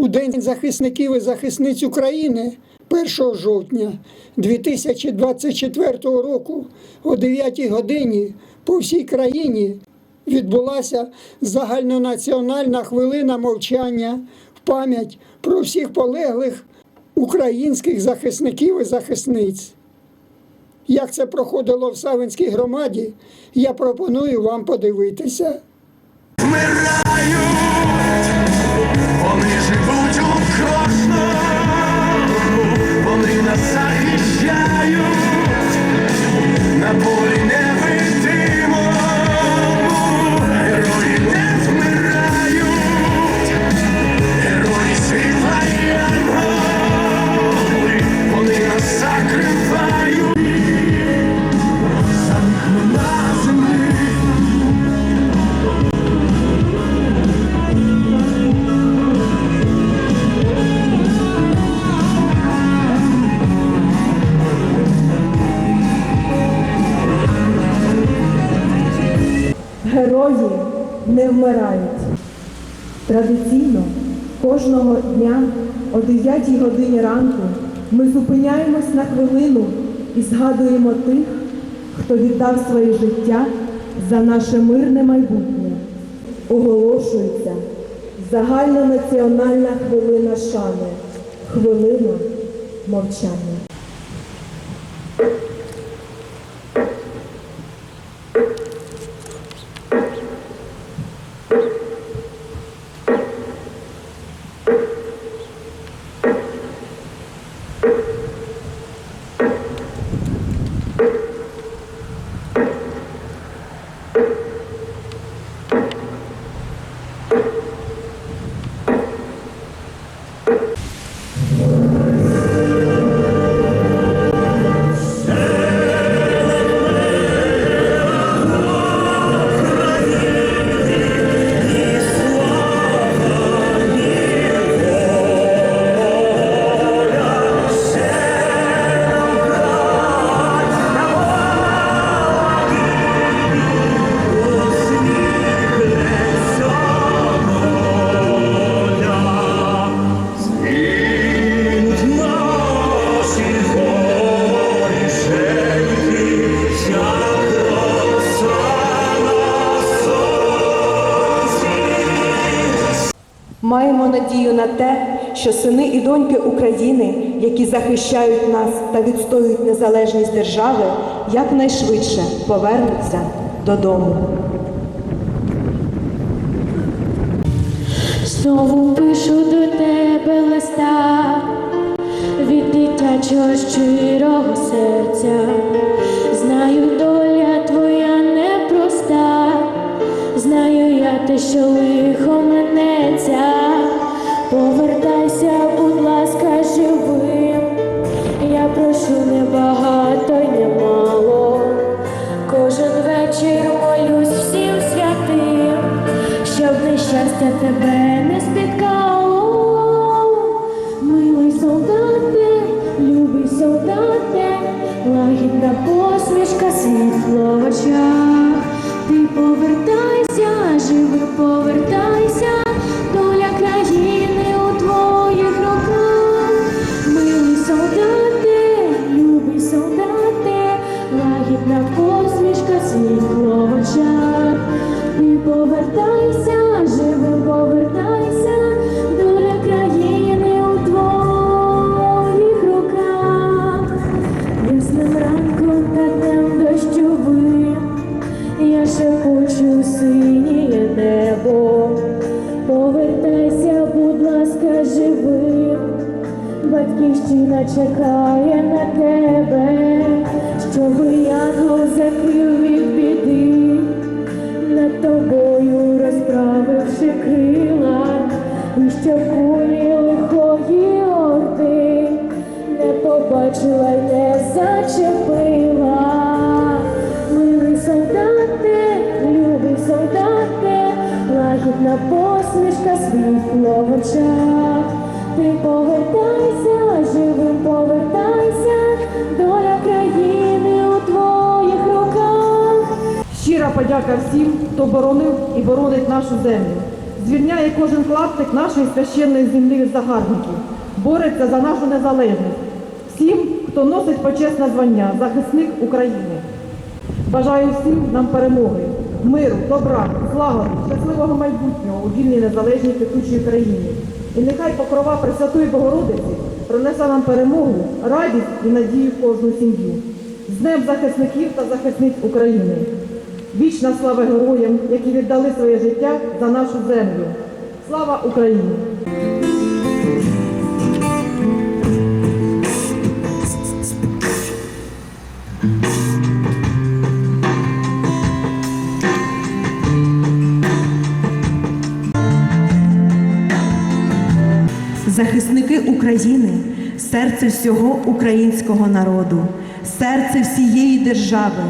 У День захисників і захисниць України 1 жовтня 2024 року о 9 годині по всій країні відбулася загальнонаціональна хвилина мовчання в пам'ять про всіх полеглих українських захисників і захисниць. Як це проходило в Савинській громаді, я пропоную вам подивитися. вмирають, вони живуть Герої не вмирають. Традиційно кожного дня о 9 годині ранку ми зупиняємось на хвилину і згадуємо тих, хто віддав своє життя за наше мирне майбутнє. Оголошується загальнонаціональна хвилина шани, хвилина мовчання. Маємо надію на те, що сини і доньки України, які захищають нас та відстоюють незалежність держави, якнайшвидше повернуться додому. Знову пишу до тебе листа від дитячого щирого серця. Знаю, доля твоя непроста, знаю я те, що лихо нещастя тебе не спіткало. Милий солдате, любий солдате, лагідна посмішка, світло в очах. Ти повертайся, живий повертайся, Батьківщина чекає на тебе, щоб янгол закрив від біди, над тобою розправивши крила, і щоб кулі лихої орди не побачила й не зачепила. Милий солдате, любий солдате, лагідна посмішка, світло в очах. Ти повертайся, живим повертайся, доля країни у твоїх руках. Щира подяка всім, хто боронив і боронить нашу землю. звільняє кожен клаптик нашої священної землі від загарбників, бореться за нашу незалежність. Всім, хто носить почесне звання захисник України. Бажаю всім нам перемоги, миру, добра, злагоди, щасливого майбутнього у вільній незалежній квітучій країні. І нехай покрова Пресвятої Богородиці принесе нам перемогу, радість і надію в кожну сім'ю. З Днем захисників та захисниць України. Вічна слава героям, які віддали своє життя за нашу землю. Слава Україні! Захисники України, серце всього українського народу, серце всієї держави.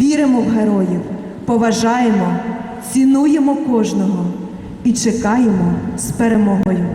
Віримо в героїв, поважаємо, цінуємо кожного і чекаємо з перемогою.